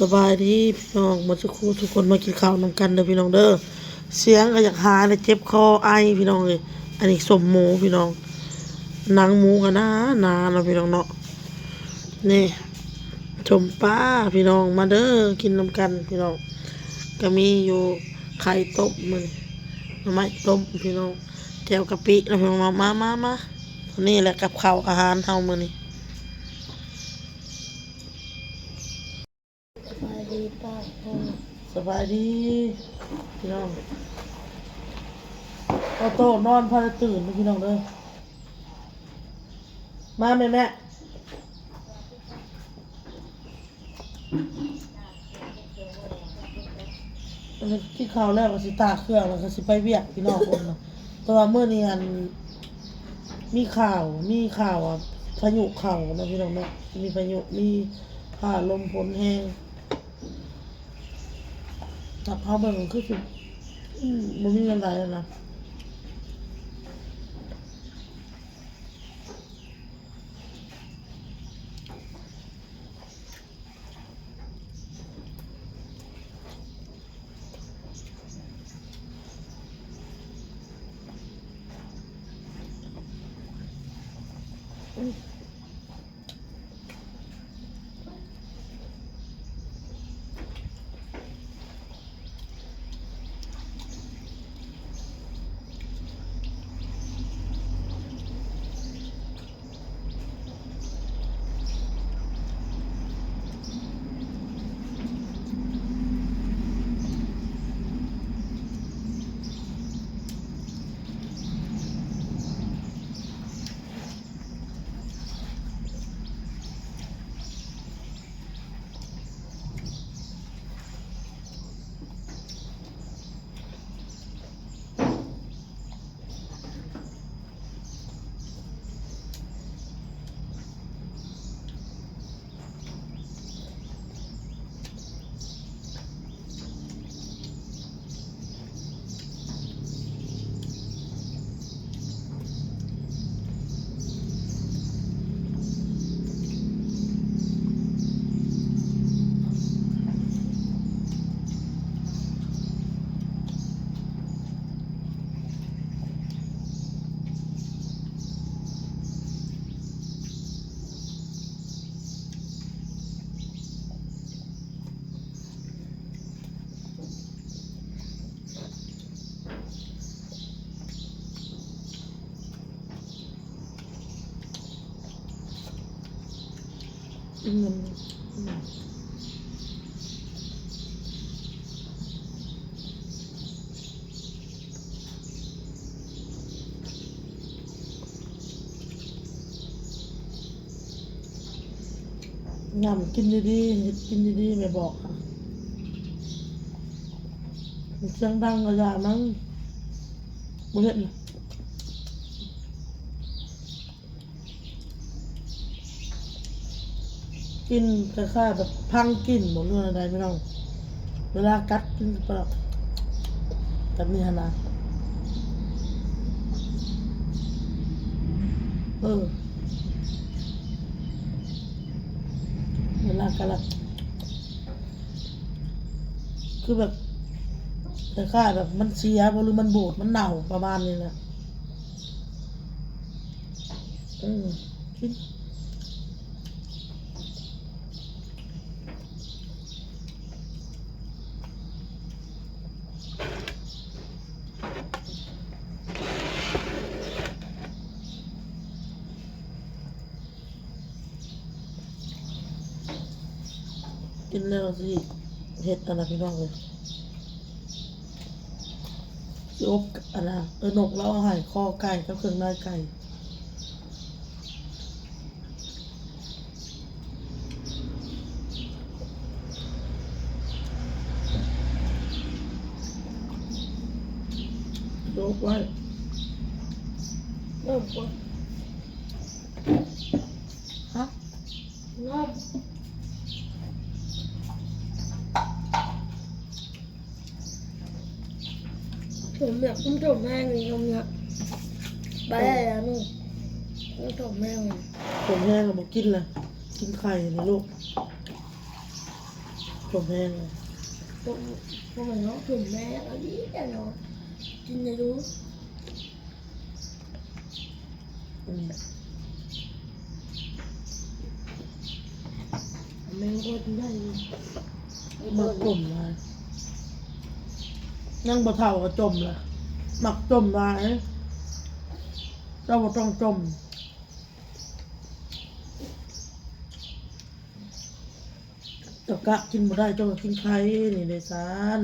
สบายดีพี่น้องมาสักครู่ทุกคนมากินข้าวนำกันเด้อพี่น้องเด้อเสียงก็อยากหาเลยเจ็บคอไอพี่น้องเลยอันนี้สมหมูพี่น้องหนังหมูกันนะนาเนาะพี่น้องเนาะนี่ชมป้าพี่น้องมาเด้อกินนำกันพี่น้องก็มีอยู่ไข่ต้มมันน่อไม้ต้มพี่น้องแจ่วกะปินะพี่น้องเนามามามานี่แหละกับข้าวอาหารเฮามื้อนี้ ป้าพ่อสบายดีพี่น้องพอโตนอนพอจะตื่นพี่น้องเลยมาแม่แม่ที่ข่าวแล้วก็สิตาเครื่องแล้วก็สิไปเวียกพี่น้องคนเนาะแต่ว่าเมื่อนี้อันมีข่าวมีข่าวอะพายุเข่านะพี่น้องเนาะมีพายุมีผ่าลมฝนแห้ง จับเขาไปมันคือสิอืม มันนะอืมอืมยำกินดีๆเฮ็ดกินดีๆไม่บอกค่ะเสียงดังก็อย่ามั้งบ่เห็น กินคล้ายๆแบบพังกินหมดเรื่องอะไรไม่ต้อง เวลากัดกินเปล่าแบบนี้ฮะนะเออเวลากัดละคือแบบคล้ายๆแบบมันเสียบ่หรือมันบูดมันเน่าประมาณนี้แหละอืมกิน กินแล้วสิเห็ดอะไรพี่น้องเลยสิอบอะไรเออนกแล้วเอาใหายคอไก่กับเครื่องในไก่ยกไว้เริ่มปฮะเริ่ม ผมอยากกินถมแห้งเลยครับเนี่ยไปแล้วนู่นกินถมแห้งเลยผมแห้งเราบอกกินเลยกินไข่เลยลูกมแห้งเลยต้มต้มเนาะต้มแม่อะไรแต่เนาะกินจะรู้อืมแม่ก็กินได้เลยมักจมเลย นั่งบ่เท่าก็จมละมักจมไว้เจ้าบ่ต้องจมเจ้ากะกินบ่ได้เจ้าก็กินไข่นี่เลยซาน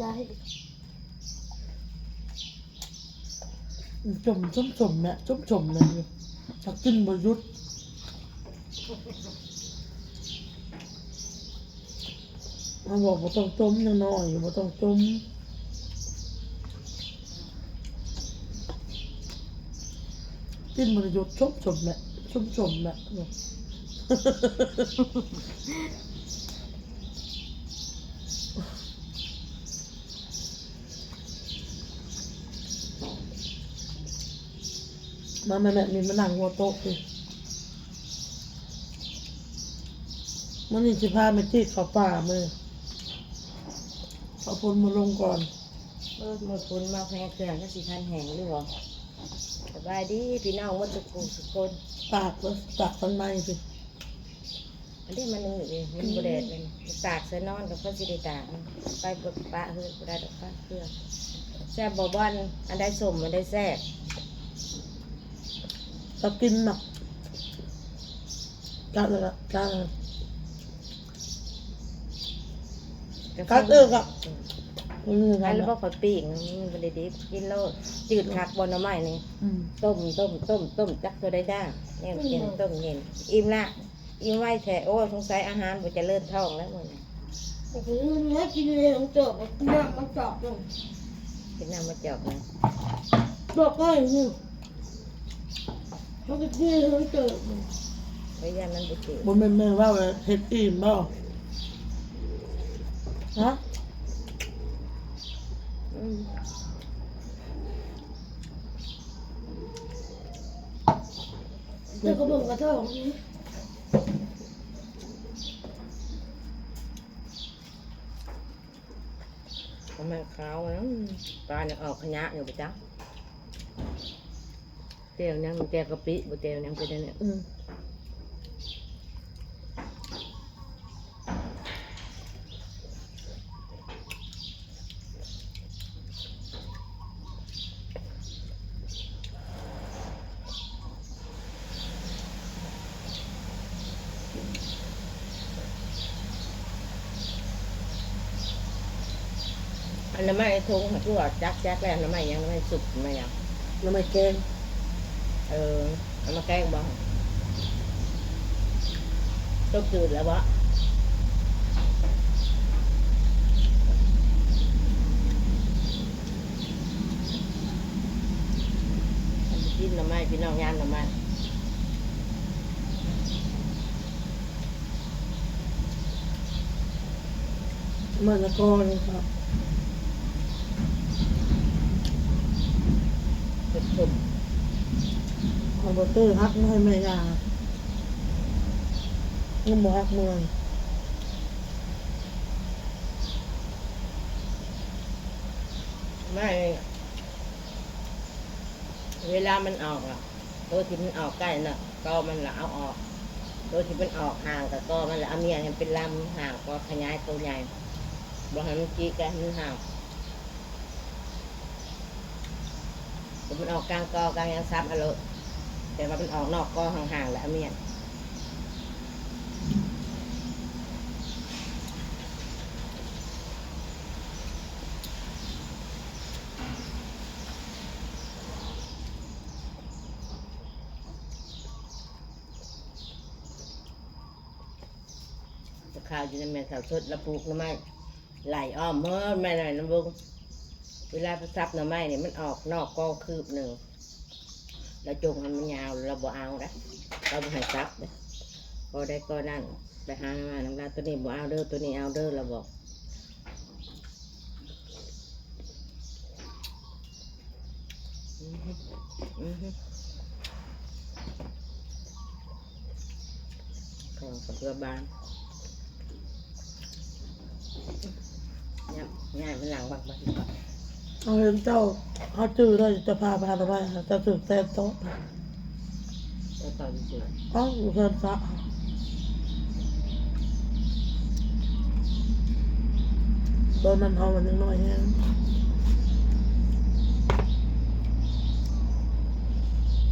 ได้จมจมจมเนี่ยจมจมเลยถ้ากินบ่หยุด มาบอกบ่าต้องจมยังน้อยอยู่บ่ต้องจมกินบ่ได้หยุดจมจมเนี่ยจมจมเนี่ยมาแม่แม่มีมานั่งหัวโต๊ะสิมันนี่สิพาไปที่เขาป่ามือ เอาพลมาลงก่อนเออหมดคนมาแพงเครื่องก็สิทันแหงหรือบ่สบายดีพี่น้องหมดทุกคนทุกคนตากแล้วตากข้างในสิอันนี้มันนึงเลยมันบ่แดดเลยตากใส่นอนกับเขาสิได้ตากมันไปบ่ปะเฮือบ่ได้ดอกปะเครื่องแซ่บบ่บ่อนอันใดสมอันใดแซ่บตากินหนักกาเลยละกาเลยกาเออกับมันมีอังานนแล้วแล้บ่วขอยปีกมันบ่ได้ดิบกินโลดจืดคักบ่หน่อไม้นี่อืมต้มต้มต้มต้มจักตัวได้ด้างเนี่ยเย็นต้มเย็นอิ่มละอิ่มไว้แท้โอ้สงสัยอาหารบ่เจะเลิ่นท้องแล้วมื้อนี้โอ้โหเนื้อกินเลยของเติบมันน้ำมันจอบลงกินน้ำมาจอกนะบอกก็อย่างนี้เขาจะกินเลยของเติบมันไว้ยามันบ่จืดบนแม่แม่ว่าว่าเฮ็ดอิ่มบ่ ฮะอืมเดี๋ยวก็บอกกระเท่าของนี้มันขาวนะปล นี่ยออกขยะอยู่ประจ๊ะเตียวยังเตียวกะปิบ่เตียวยังเป็นอันเนี่ยอืมอันนั้นไม่ทงคือว่าจักจักแล้วอันนั้นไม่ยังไม่สุกไม่ยังแล้วไม่แกงเออเอามาแกล้งบ้างต้มจืดแล้ววะกินหน่อไม้พี่น้องยานหน่อไม้มันจะกอนี่ครับ สุด เอา บเตอร์ฮักมาให้แม่ยาเงินบ่ฮักเมืองไม่ เวลามันออกอะตัวที่มันออกใกล้น่ะก็มันละเอาออกตัวที่มันออกห่างกับก็มันละเอาเมียให้เป็นลำห่างก็ขยายตัวใหญ่บอกให้มันจีกันมันห่างมันออกกลางกอกลางยังซับอะโลด แต่ว่ามันออกนอกกอห่างๆแล้วเมียข้าวอยู่ในแม่สาวสดแล้วปลูกหน่อไม้ไหลอ้อมเมื่อไม่หน่อยน้ำบุงเวลาไปซับหน่อไม้เนี่ยมันออกนอกกอคืบหนึ่ง แล้วจงให้มันยาวเราบ่เอานะเราบ่ให้ซับนะก็ได้ก็นั่นไปหามา เอาเด้อตัวนี้เอาเด้อเราบอกอือฮึอือฮึขาเห็นเจ้าเขาจื้อได้จะพาไปหาทำไมจะถึงแต่โต๊ะแล้วตอนที่สุดเอ้าอยู่เพิ่นซะตอนนั้นเอามันยังน้อยแฮง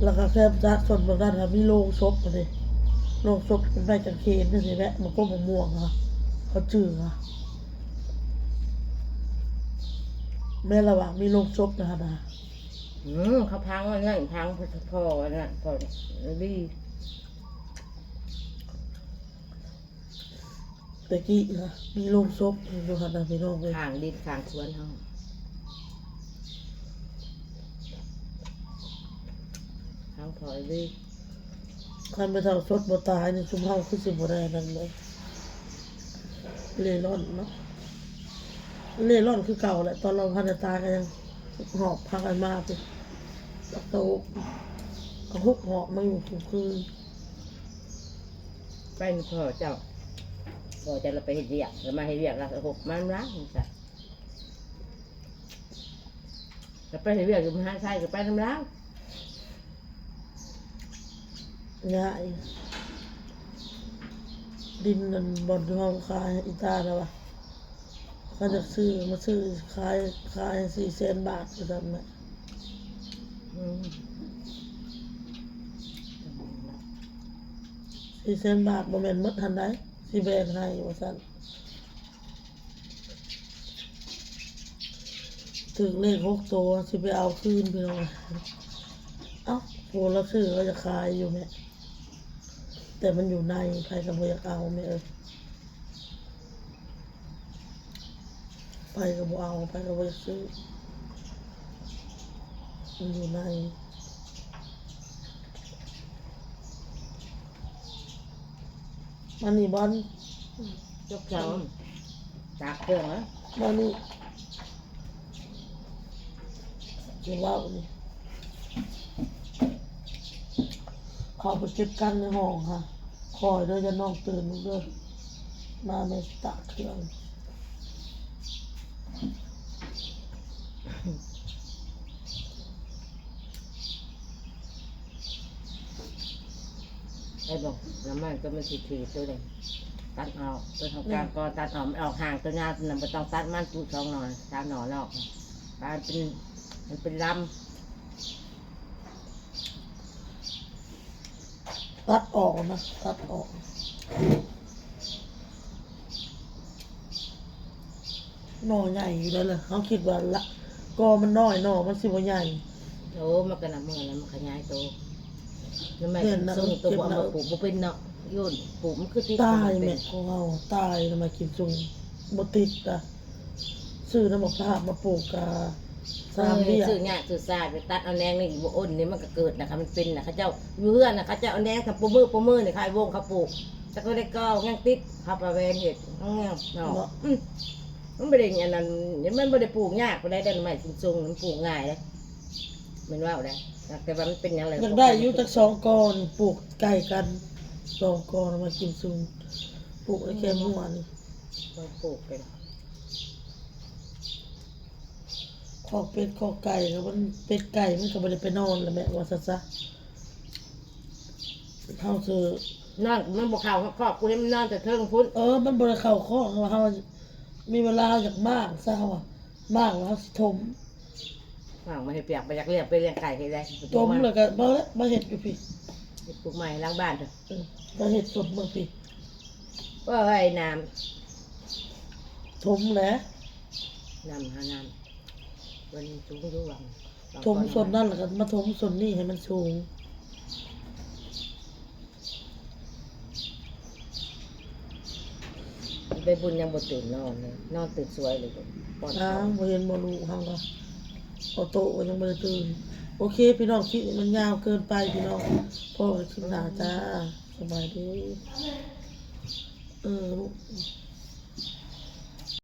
แล้วก็แค่จักส่วนบางด้านค่ะมีโรงศพมาสิโรงศพเป็นใบจังเคนนี่สิแวะมันก็มะม่วงค่ะเขาจื้อค่ะ แม่ระหว่างมีโรงศพนะคะนะอืมเขาพังวันนั้นพังพอพอวันนั้นพอดีตะกี้ค่ะมีโรงศพอยู่ค่ะนะพี่น้องเลยข้างดินข้างสวนเขาพังพอดีคันไปทางสดบ่ตายนี่ชุมเฮาคือสิบ่ได้นั่นเลยเล่ร่อนเนาะ เล่ร่อนคือเก่าแหละตอนเราพันตายก็ยังหอบพากันมาไปตะโตกเอาฮุกหอบมาอยู่ทุกคืนไปนี่พ่อเจ้าพ่อจะเราไปเห็ดเรียกแล้วมาเห็ดเรียกเราหกมันรักมันสัตว์แล้วไปเห็ดเรียกอยู่ห้าไส้ก็ไปน้ำล้างง่ายดินนั่นบ่อนที่เฮาขายอีตาแล้ววะ เขาจะซื้อมาซื้อขายขาย4แสนบาทคือซั่นแหละอืม4แสนบาทบ่แม่นหมดทันได้สิแบ่งให้ว่าซั่นถึงเลขหกตัวสิไปเอาคืนพี่น้องเอ้าโหเราซื้อก็จะขายอยู่แม่แต่มันอยู่ในใครก็บ่อยากเอาแม่เออ ไปก็บเอาไปก็บ่อยากซื้อมันอยู่ในมันนี่บอลยกเสาตากเครื่องเหรอมานี่เดี๋ยวว่านี่เขาไปเก็บกันในห้องค่ะ คอยด้อจะน้องตื่นลูกเด้อมาในตากเครื่อง ไอ้บอกน้ำมันก็มันทีทีตัวเลยตัดออกตัวทางกลางก็ตัดออกไม่ออกห่างตัวยาวตัวนั้นไม่ต้องตัดมันตูสองหน่อยสามหน่อยนอกมันเป็นมันเป็นลตัดออกนะตัดออก หน่อใหญ่อยู่แล้วเลยเขาคิดว่าละกอมันน้อยหน่อมันสิบ่ใหญ่ำโอ้มันก็นำมือแล้วมันขยายตัวน้ำมันเห็นนะส่งตัวเก็บเอานะมาปลูกบ่เป็นเนาะโยนปลูกมันคือติดตายมันเป็แม่นของเราตายทำไมกินจุงบ่ติดอะซื้อน้ำมะพร้าวมาปลูกกาสามเบี้ยซื้อเนี่ยซื้อซาดไปตัดเอาแนงนี่บ่อ้นนี่มันก็เกิดนะคะมันเป็นนะเขาเจ้าอยู่เฮือนนะเขาเจ้าเอาแนงกับปูมือปูมือนี่ใครวงเขาปลูกแต่ก็ได้ก็ยังติดขับประเวนเห็ดเอาแนวเนาะอื มมันไม่ได้อย่างนั้นมันไม่ได้ปลูกยากไปได้ได้ใหม่สูงๆมันปลูกง่ายเลยมันว่าได้แต่ว่ามันเป็นอย่างไรอยากได้อยู่จากสองกอนปลูกไก่กันสองกอนเอามากินซุงปลูกไอ้แค่หัวนี่มันปลูกเป็นขอกเป็ดขอกไก่ก็มันเป็ดไก่มันก็บ่ได้ไปนอนแล้วแม่ว่าซะซะเฮาซื้อนอนมันบอกข่าวครอบกูให้มันนอนแต่เทิงพุ่นเออมันบ่ได้เข้าข้อเฮาเฮา มีเวลาอยากมากซะเฮาอะมากแล้วเฮาสิถมห่างมาให้เปียกไปอยากเลี้ยงไปเลี้ยงไก่ให้ได้ถมแล้วก็บ่แล้วมาเฮ็ดอยู่พี่ปลูกใหม่ล้างบ้านเถอะเออมาเฮ็ดสดเมืองพี่ว่าไอ้น้ถมแหละำน้ำหาน้ำวันนี้สูงอยู่วังถมส่วนนั้นแล้วก็มาถมส่วนนี้ให้มันสูง ไปบุญยังบ่ตื่นนอนเลยนอนตื่นสวยเลยป้อนอ้าข้าววบ่เห็นบ่รู้เฮาก็เอาโตะก็ยังบ่ได้ตื่น โอเค พี่น้องคลิปนี้มันยาวเกินไปพี่น้องพ่อคลิปหน้าจ้าสบายดีเออลูก